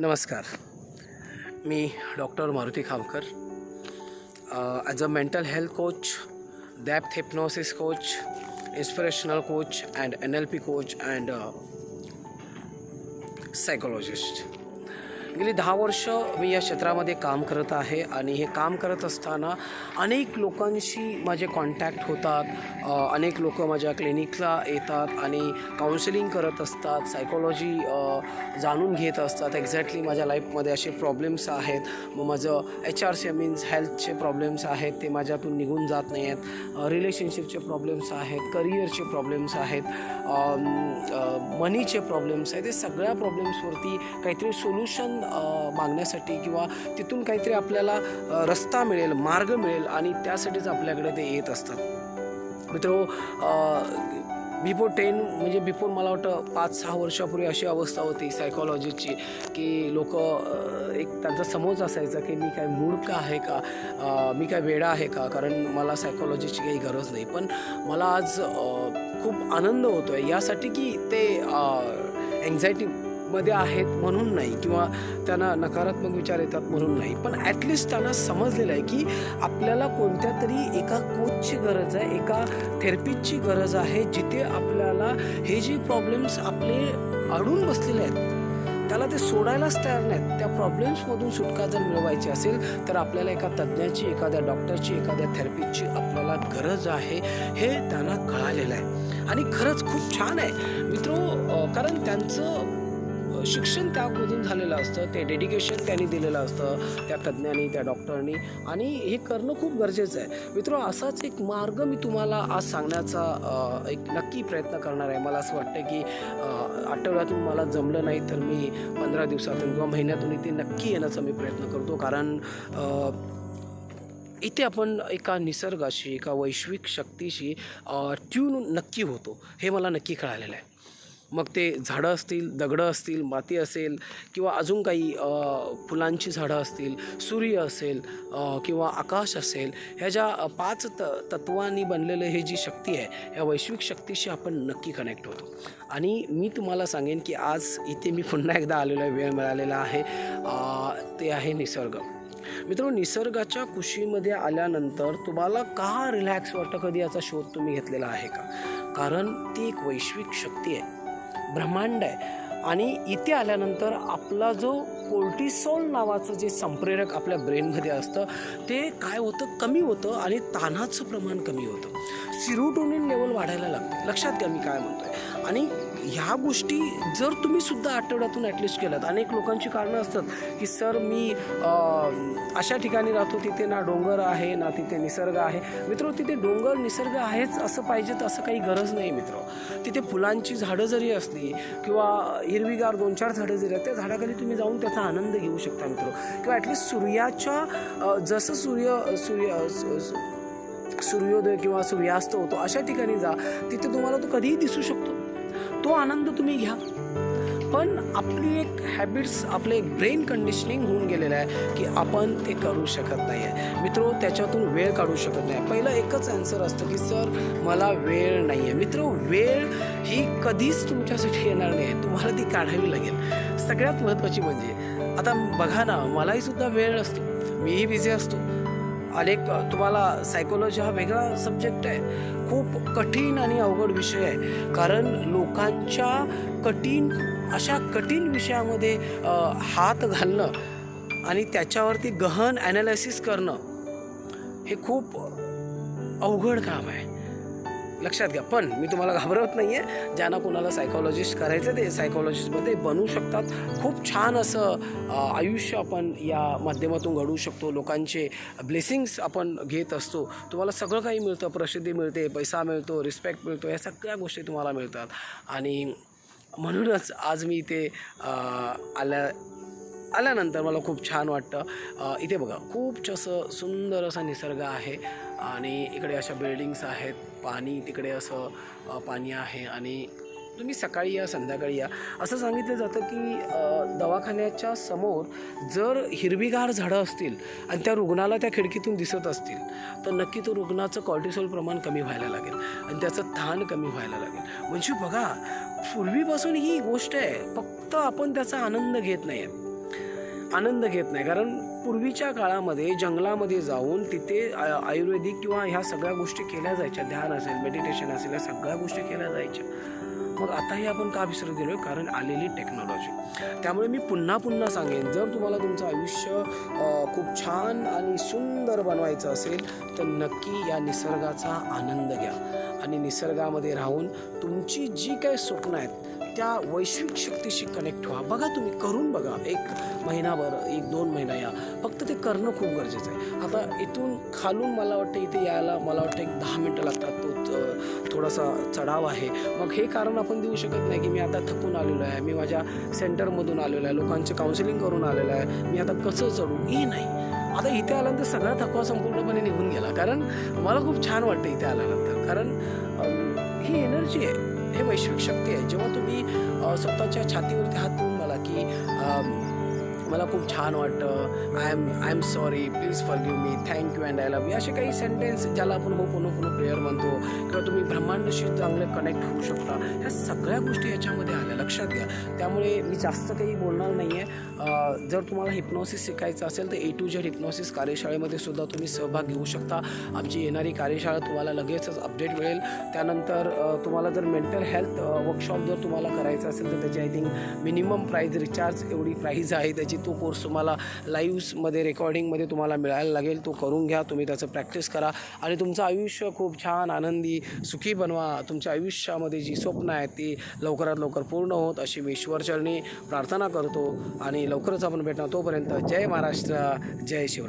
नमस्कार. मी doctor Maruti Khamkar as a mental health coach दॅप hypnosis coach inspirational coach and N L P coach and psychologist गेली दहा वर्ष मी या क्षेत्रामध्ये काम करत आहे आणि हे काम करत असताना अनेक लोकांशी माझे कॉन्टॅक्ट होतात. अनेक लोक माझ्या क्लिनिकला येतात आणि काउन्सिलिंग करत असतात सायकोलॉजी जाणून घेत असतात. एक्झॅक्टली माझ्या लाईफमध्ये असे प्रॉब्लेम्स आहेत. मग माझं एच आर सी मीन्स हेल्थचे प्रॉब्लेम्स आहेत ते माझ्यातून निघून जात नाही आहेत रिलेशनशिपचे प्रॉब्लेम्स आहेत करिअरचे प्रॉब्लेम्स आहेत मनीचे प्रॉब्लेम्स आहेत. ते सगळ्या प्रॉब्लेम्सवरती काहीतरी सोल्युशन मागण्यासाठी किंवा तिथून काहीतरी आपल्याला रस्ता मिळेल मार्ग मिळेल आणि त्यासाठीच आपल्याकडे ते येत असतात. मित्र बिफोर टेन म्हणजे बिफोर मला वाटतं पाच सहा वर्षापूर्वी अशी अवस्था होती सायकॉलॉजीची की लोक एक त्यांचा समज असायचा की मी काय मूर्ख आहे का? मी काय वेडा आहे का? कारण मला सायकॉलॉजीची काही गरज नाही. पण मला आज खूप आनंद होतो आहे यासाठी की ते मध्ये आहेत म्हणून नाही किंवा त्यांना नकारात्मक विचार येतात म्हणून नाही. पण ॲटलिस्ट त्यांना समजलेलं आहे की आपल्याला कोणत्या तरी एका कोचची गरज आहे एका थेरपीची गरज आहे जिथे आपल्याला हे जे प्रॉब्लेम्स आपले अडून बसलेले आहेत त्याला ते सोडायलाच तयार नाहीत. त्या प्रॉब्लेम्समधून सुटका जर मिळवायची असेल तर आपल्याला एका तज्ज्ञाची एखाद्या डॉक्टरची एखाद्या थेरपीची आपल्याला गरज आहे हे त्यांना कळालेलं आहे. आणि खरंच खूप छान आहे. मित्रो कारण त्यांचं शिक्षण त्यामधून झालेलं असतं ते डेडिकेशन त्यांनी दिलेलं असतं त्या तज्ज्ञांनी त्या डॉक्टरनी आणि हे करणं खूप गरजेचं आहे. मित्र असाच एक मार्ग मी तुम्हाला आज सांगण्याचा एक नक्की प्रयत्न करणार आहे. मला असं वाटतं की आठवड्यातून मला जमलं नाही तर मी पंधरा दिवसातून किंवा महिन्यातून इथे नक्की येण्याचा मी प्रयत्न करतो. कारण इथे आपण एका निसर्गाशी एका वैश्विक शक्तीशी ट्यून नक्की होतो. हे मला नक्की कळालेलं आहे. मग ते झाडं असतील दगडं असतील माती असेल किंवा अजून काही फुलांची झाडं असतील सूर्य असेल किंवा आकाश असेल ह्या ज्या पाच त तत्वांनी बनलेलं हे जी शक्ती आहे ह्या वैश्विक शक्तीशी आपण नक्की कनेक्ट होतो. आणि मी तुम्हाला सांगेन की आज इथे मी पुन्हा एकदा आलेलो आहे वेळ मिळालेला आहे. ते आहे निसर्ग. मित्रांनो निसर्गाच्या कुशीमध्ये आल्यानंतर तुम्हाला का रिलॅक्स वाटतं? कधी याचा शोध तुम्ही घेतलेला आहे का? कारण ती एक वैश्विक शक्ती आहे. ब्रह्मांड आहे. आणि इथे आल्यानंतर आपला जो कोल्टिसॉल नावाचं जे संप्रेरक आपल्या ब्रेनमध्ये असतं ते काय होतं? कमी होतं आणि ताणाचं प्रमाण कमी होतं. सिरोटोनिन लेवल वाढायला लागतं. लक्षात घ्या मी काय आहे आणि ह्या गोष्टी जर तुम्ही सुद्धा आठवड्यातून ॲटलिस्ट केल्यात अनेक लोकांची कारणं असतात की सर मी अशा ठिकाणी राहतो तिथे ना डोंगर आहे ना तिथे निसर्ग आहे. मित्र तिथे डोंगर निसर्ग आहेच असं पाहिजे तर असं काही गरज नाही मित्र. तिथे फुलांची झाडं जरी असली किंवा हिरवीगार दोन चार झाडं जरी आहेत त्या झाडाखाली तुम्ही जाऊन त्याचा आनंद घेऊ शकता मित्र. किंवा ॲटलिस्ट सूर्याच्या जसं सूर्य सूर्य सूर्योदय किंवा सूर्यास्त होतो अशा ठिकाणी जा. तिथे तुम्हाला तो कधीही दिसू शकतो. तो आनंद तुम्ही घ्या. पण आपली एक हॅबिट्स आपलं एक ब्रेन कंडिशनिंग होऊन गेलेलं आहे की आपण ते करू शकत नाही आहे मित्रो त्याच्यातून वेळ काढू शकत नाही. पहिलं एकच आन्सर असतं की सर मला वेळ नाही आहे मित्र वेळ ही कधीच तुमच्यासाठी येणार नाही. आहे तुम्हाला ती काढावी लागेल. सगळ्यात महत्त्वाची म्हणजे आता बघा ना मलाही सुद्धा वेळ असतो. मीही बिझी असतो. अनेक तुम्हाला सायकोलॉजी हा वेगळा सब्जेक्ट आहे. खूप कठीण आणि अवघड विषय आहे. कारण लोकांच्या कठीण अशा कठीण विषयामध्ये हात घालणं आणि त्याच्यावरती गहन ॲनालिसिस करणं हे खूप अवघड काम आहे. लक्षात घ्या. पण मी तुम्हाला घाबरवत नाही आहे ज्यांना कोणाला सायकॉलॉजिस्ट करायचं ते सायकॉलॉजिस्टमध्ये बनू शकतात. खूप छान असं आयुष्य आपण या माध्यमातून घडवू शकतो. लोकांचे ब्लेसिंग्स आपण घेत असतो. तुम्हाला सगळं काही मिळतं. प्रसिद्धी मिळते पैसा मिळतो रिस्पेक्ट मिळतो या सगळ्या गोष्टी तुम्हाला मिळतात. आणि म्हणूनच आज मी इथे आल्या आल्यानंतर मला खूप छान वाटतं. इथे बघा खूप असं सुंदर असा निसर्ग आहे. आणि इकडे अशा बिल्डिंग्स आहेत. पाणी तिकडे असं पाणी आहे आणि तुम्ही सकाळी या संध्याकाळी या. असं सांगितलं जातं की दवाखान्याच्या समोर जर हिरवीगार झाडं असतील आणि त्या रुग्णाला त्या खिडकीतून दिसत असतील तर नक्की तो रुग्णाचं कॉर्टिसोल प्रमाण कमी व्हायला लागेल आणि त्याचं ताण कमी व्हायला लागेल. म्हणजे बघा पूर्वीपासून ही गोष्ट आहे. फक्त आपण त्याचा आनंद घेत नाही आहे आनंद घेत नाही. कारण पूर्वीच्या काळामध्ये जंगलामध्ये जाऊन तिथे आयुर्वेदिक किंवा ह्या सगळ्या गोष्टी केल्या जायच्या. ध्यान असेल मेडिटेशन असेल या सगळ्या गोष्टी केल्या जायच्या. मग आताही आपण का विसरत गेलो कारण आलेली टेक्नॉलॉजी त्यामुळे मी पुन्हा पुन्हा सांगेन जर तुम्हाला तुमचं आयुष्य खूप छान आणि सुंदर बनवायचं असेल तर नक्की या निसर्गाचा आनंद घ्या. आणि निसर्गामध्ये राहून तुमची जी काही स्वप्न आहेत त्या वैश्विक शक्तीशी कनेक्ट व्हा. बघा तुम्ही करून बघा. एक महिनाभर एक दोन महिना या. फक्त ते करणं खूप गरजेचं आहे. आता इथून खालून मला वाटतं इथे यायला मला वाटतं एक दहा मिनटं लागतात. तो थोडासा चढाव आहे. मग हे कारण आपण देऊ शकत नाही की मी आता थकून आलेलो आहे मी माझ्या सेंटरमधून आलेलो आहे लोकांचे काउन्सिलिंग करून आलेलो आहे. मी आता कसं चढू? हे नाही. आता इथे आल्यानंतर सगळा थकवा संपूर्णपणे निघून गेला. कारण मला खूप छान वाटतं इथे आल्यानंतर. कारण ही एनर्जी आहे. हे वैश्विक शक्ती आहे. जेव्हा तुम्ही स्वतःच्या छातीवरती हात देऊन मला की मला खूप छान वाटतं. I am I am sorry please forgive me thank you and I love you असे काही सेंटेन्स ज्याला आपण हो पुन्हा पुन्हा प्रेयर म्हणतो किंवा तुम्ही ब्रह्मांडशी चांगले कनेक्ट होऊ शकता. ह्या सगळ्या गोष्टी याच्यामध्ये आल्या. लक्षात घ्या. त्यामुळे मी जास्त काही बोलणार नाही आहे जर तुम्हाला हिप्नॉसिस शिकायचं असेल तर ए टू जेड हिप्नॉसिस कार्यशाळेमध्ये सुद्धा तुम्ही सहभाग घेऊ शकता. आमची येणारी कार्यशाळा तुम्हाला लगेचच अपडेट मिळेल. त्यानंतर तुम्हाला जर मेंटल हेल्थ वर्कशॉप जर तुम्हाला करायचं असेल तर त्याची I think minimum price recharge एवढी प्राईज आहे त्याची. तो कोर्स तुम्हाला लाईव्समध्ये रेकॉर्डिंगमध्ये तुम्हाला मिळायला लागेल. तो करून घ्या तुम्ही त्याचं प्रॅक्टिस करा. आणि तुमचं आयुष्य खूप छान आनंदी सुखी बनवा. तुमच्या आयुष्यामध्ये जी स्वप्न आहेत ती लवकरात लवकर पूर्ण होत. अशी मी ईश्वरचरणी प्रार्थना करतो. आणि लवकरच आपण भेटणार तोपर्यंत जय महाराष्ट्र जय शिवराय.